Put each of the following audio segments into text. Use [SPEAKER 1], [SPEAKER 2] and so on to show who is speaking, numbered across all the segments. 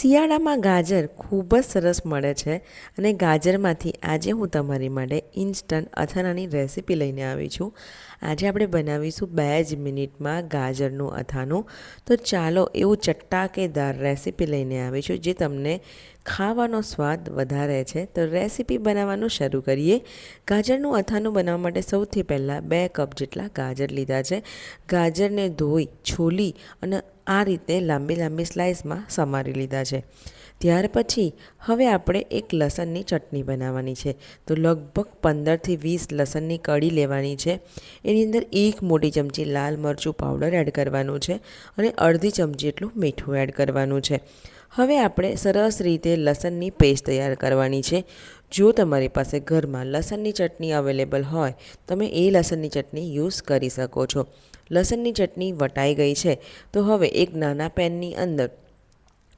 [SPEAKER 1] શિયાળામાં ગાજર ખૂબ જ સરસ મળે છે અને ગાજરમાંથી આજે હું તમારી માટે ઇન્સ્ટન્ટ અથાણાની રેસીપી લઈને આવી છું. આજે આપણે બનાવીશું બે જ મિનિટમાં ગાજરનું અથાણું. તો ચાલો એવું ચટ્ટાકેદાર રેસીપી લઈને આવી છું જે તમને ખાવાનો સ્વાદ વધારે છે. તો રેસીપી બનાવવાનું શરૂ કરીએ. ગાજરનું અથાણું બનાવવા માટે સૌથી પહેલાં બે કપ જેટલા ગાજર લીધા છે. ગાજરને ધોઈ, છોલી અને આ રીતે લાંબી લાંબી સ્લાઇસમાં સમારી લીધા છે. ત્યાર પછી હવે આપણે એક લસણની ચટણી બનાવવાની છે. તો લગભગ પંદરથી વીસ લસણની કળી લેવાની છે. એની અંદર એક મોટી ચમચી લાલ મરચું પાવડર એડ કરવાનું છે અને અડધી ચમચી એટલું મીઠું એડ કરવાનું છે. હવે આપણે સરસ રીતે લસણની પેસ્ટ તૈયાર કરવાની છે. જો તમારી પાસે ઘરમાં લસણની ચટણી અવેલેબલ હોય, તમે એ લસણની ચટણી યુઝ કરી શકો છો. લસણની ચટણી વટાઈ ગઈ છે, તો હવે એક નાના પેનની અંદર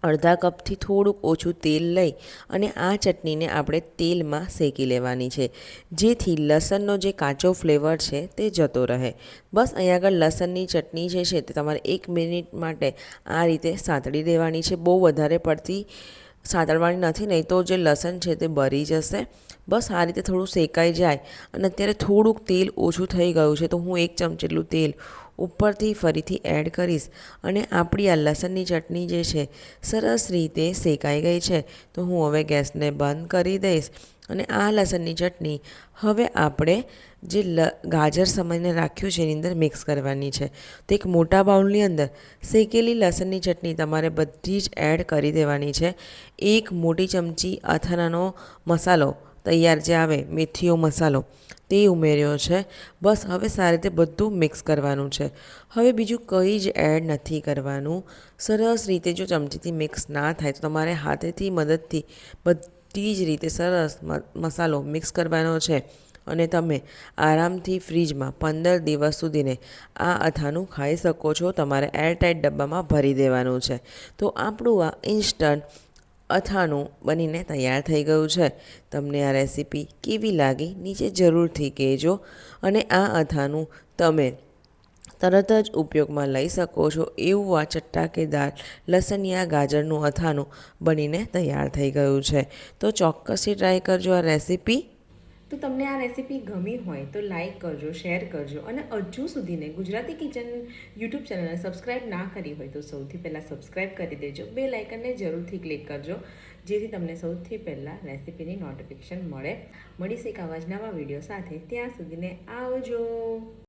[SPEAKER 1] અડધા કપથી થોડુંક ઓછું તેલ લઈ અને આ ચટણીને આપણે તેલમાં શેકી લેવાની છે. જેથી લસણનો જે કાચો ફ્લેવર છે તે જતો રહે. બસ અહીંયા આગળ લસણની ચટણી જે છે તે તમારે એક મિનિટ માટે આ રીતે સાંતળી દેવાની છે. બહુ વધારે પડતી સાંતળવાની નથી, નહીં તો જે લસણ છે તે બળી જશે. બસ આ રીતે થોડું શેકાઈ જાય અને અત્યારે થોડુંક તેલ ઓછું થઈ ગયું છે, તો હું એક ચમચ જેટલું તેલ ઉપરથી ફરીથી એડ કરીશ. અને આપણી આ લસણની ચટણી જે છે, સરસ રીતે શેકાઈ ગઈ છે. તો હું હવે ગેસને બંધ કરી દઈશ. અને આ લસણની ચટણી હવે આપણે જે લ, ગાજર સમયને રાખ્યું છે, એની અંદર મિક્સ કરવાની છે. તો એક મોટા બાઉલની અંદર શેકેલી લસણની ચટણી તમારે બધી જ એડ કરી દેવાની છે. એક મોટી ચમચી અથાણાનો મસાલો તૈયાર જે આવે મેથીઓ મસાલો, તે ઉમેર્યો છે. બસ હવે સારી રીતે બધું મિક્સ કરવાનું છે. હવે બીજું કંઈ જ એડ નથી કરવાનું. સરસ રીતે જો ચમચીથી મિક્સ ના થાય તો તમારે હાથેથી, મદદથી બધી જ રીતે સરસ મસાલો મિક્સ કરવાનો છે. અને તમે આરામથી ફ્રીજમાં પંદર દિવસ સુધીને આ અથાનું ખાઈ શકો છો. તમારે એરટાઇટ ડબ્બામાં ભરી દેવાનું છે. તો આપણું આ ઇન્સ્ટન્ટ અથાણું બનીને તૈયાર થઈ ગયું છે. તમને આ રેસીપી કેવી લાગી નીચે જરૂરથી કહેજો અને આ અથાણું તમે તરત જ ઉપયોગમાં લઈ શકો છો એવું આ ચટ્ટાકેદાર લસણિયા ગાજરનું અથાણું બનીને તૈયાર થઈ ગયું છે. તો ચોક્કસથી ટ્રાય કરજો આ રેસીપી.
[SPEAKER 2] તો તમને આ રેસીપી ગમી હોય તો લાઈક કરજો શેર કરજો અને હજુ સુધીને ગુજરાતી કિચન યુટ્યુબ ચેનલને સબસ્ક્રાઇબ ના કરી હોય તો સૌથી પહેલાં સબસ્ક્રાઇબ કરી દેજો. બે લાઇકનને જરૂરથી ક્લિક કરજો, જેથી તમને સૌથી પહેલાં રેસીપીની નોટિફિકેશન મળે. મળીશ એક આવા નવા વીડિયો સાથે. ત્યાં સુધીને આવજો.